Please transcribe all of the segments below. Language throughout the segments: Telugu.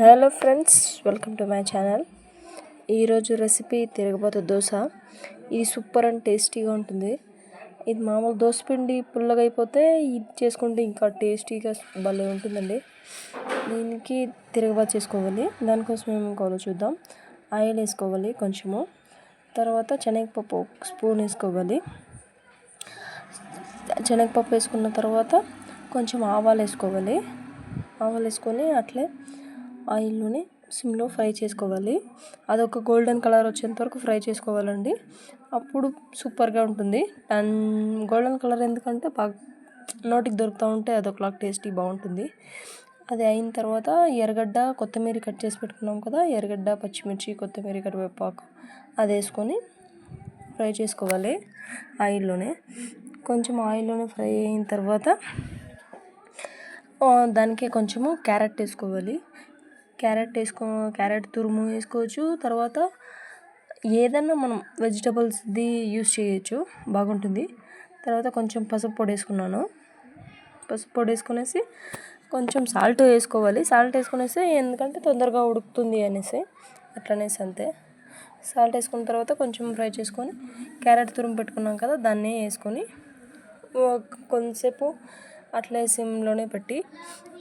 Hello friends welcome to my channel. ఈరోజు రెసిపీ తిరగబోత దోశ. ఇది సూపర్ అండ్ టేస్టీగా ఉంటుంది. ఇది మామూలు దోశ పిండి పుల్లగా అయిపోతే ఇది చేసుకుంటే ఇంకా టేస్టీగా భలే ఉంటుందండి. దీనికి తిరగబాత చేసుకోవాలి. దానికోసం ఏం కావాలో చూద్దాం. ఆయిల్ వేసుకోవాలి కొంచెము. తర్వాత శనగపప్పు ఒక స్పూన్ వేసుకోవాలి. శనగపప్పు వేసుకున్న తర్వాత కొంచెం ఆవాలు వేసుకోవాలి. ఆవాలు వేసుకొని అట్లే ఆయిల్లోనే సిమ్లో ఫ్రై చేసుకోవాలి. అదొక గోల్డెన్ కలర్ వచ్చేంత వరకు ఫ్రై చేసుకోవాలండి. అప్పుడు సూపర్గా ఉంటుంది. అండ్ గోల్డెన్ కలర్ ఎందుకంటే బాగా నోటికి దొరుకుతూ ఉంటే అదొకలాగా టేస్టీ బాగుంటుంది. అది అయిన తర్వాత ఎర్రగడ్డ కొత్తిమీర కట్ చేసి పెట్టుకున్నాం కదా ఎర్రగడ్డ పచ్చిమిర్చి కొత్తిమీర కరివేపాకు అది వేసుకొని ఫ్రై చేసుకోవాలి ఆయిల్లోనే. కొంచెం ఆయిల్లోనే ఫ్రై అయిన తర్వాత దానికి కొంచెము క్యారెట్ వేసుకోవాలి. క్యారెట్ వేసుకో క్యారెట్ తురుము వేసుకోవచ్చు. తర్వాత ఏదన్నా మనం వెజిటబుల్స్ది యూస్ చేయొచ్చు. బాగుంటుంది. తర్వాత కొంచెం పసుపు పొడి వేసుకున్నాను. పసుపు పొడి వేసుకునేసి కొంచెం సాల్ట్ వేసుకోవాలి. సాల్ట్ వేసుకునేసి ఎందుకంటే తొందరగా ఉడుకుతుంది అనేసి అట్లనేసి అంతే. సాల్ట్ వేసుకున్న తర్వాత కొంచెం ఫ్రై చేసుకొని క్యారెట్ తురుము పెట్టుకున్నాం కదా దాన్ని వేసుకొని కొంతసేపు అట్లే సిమ్లోనే పెట్టి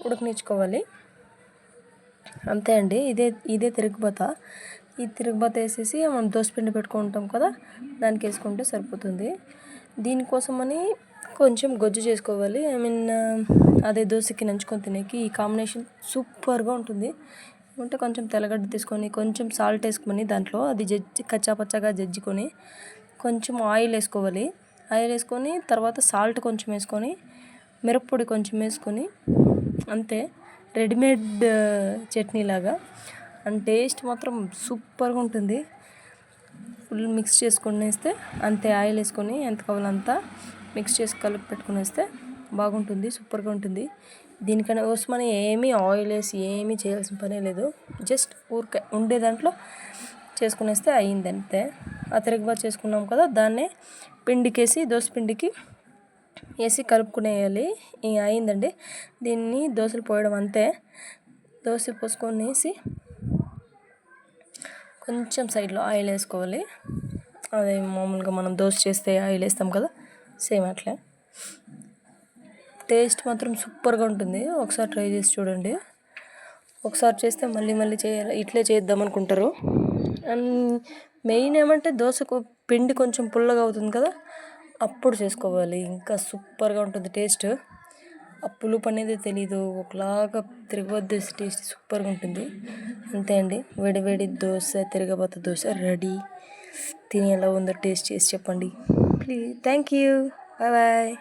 ఉడకనిచ్చుకోవాలి అంతే అండి. ఇదే ఇదే తిరుగుబత. ఈ తిరుగుబత వేసేసి మనం దోసపిండి పెట్టుకుంటాం కదా దానికి వేసుకుంటే సరిపోతుంది. దీనికోసమని కొంచెం గొజ్జు చేసుకోవాలి. ఐ మీన్ అదే దోశకి నంచుకొని తినేకి ఈ కాంబినేషన్ సూపర్గా ఉంటుంది. ఉంటే కొంచెం తెల్లగడ్డ తీసుకొని కొంచెం సాల్ట్ వేసుకొని దాంట్లో అది జడ్జి కచ్చాపచ్చాగా జజ్జుకొని కొంచెం ఆయిల్ వేసుకోవాలి. ఆయిల్ వేసుకొని తర్వాత సాల్ట్ కొంచెం వేసుకొని మిరప్పొడి కొంచెం వేసుకొని అంతే. రెడీమేడ్ చట్నీ లాగా. అండ్ టేస్ట్ మాత్రం సూపర్గా ఉంటుంది. ఫుల్ మిక్స్ చేసుకొని వేస్తే అంతే ఆయిల్ వేసుకొని ఎంత కావాలంతా మిక్స్ చేసి కలిపి పెట్టుకుని వేస్తే బాగుంటుంది సూపర్గా ఉంటుంది. దీనికన్నా కోసమని ఏమీ ఆయిల్ వేసి ఏమీ చేయాల్సిన పనే లేదు. జస్ట్ ఊరికే ఉండే దాంట్లో చేసుకునేస్తే అయ్యింది అంతే. ఆ తిరగబాటు చేసుకున్నాం కదా దాన్నే పిండికేసి దోశ పిండికి వేసి కలుపుకునేయాలి అయిందండి. దీన్ని దోశలు పోయడం అంతే. దోశ పోసుకొని వేసి కొంచెం సైడ్లో ఆయిల్ వేసుకోవాలి. అదే మామూలుగా మనం దోశ చేస్తే ఆయిల్ వేస్తాం కదా సేమ్ అట్లే. టేస్ట్ మాత్రం సూపర్గా ఉంటుంది. ఒకసారి ట్రై చేసి చూడండి. ఒకసారి చేస్తే మళ్ళీ మళ్ళీ చేయాలి. ఇట్లే చేద్దాం అనుకుంటారు. అండ్ మెయిన్ ఏమంటే దోశకు పిండి కొంచెం పుల్లగా అవుతుంది కదా అప్పుడు చేసుకోవాలి. ఇంకా సూపర్గా ఉంటుంది టేస్ట్. ఆ పులుపు అనేది తెలీదు. ఒకలాగా తిరగబోద్దు టేస్ట్ సూపర్గా ఉంటుంది. అంతే అండి. వేడివేడి దోశ తిరగబోత దోశ రెడీ. తిని ఎలా ఉందో టేస్ట్ చేసి చెప్పండి. Please. Thank you. Bye bye.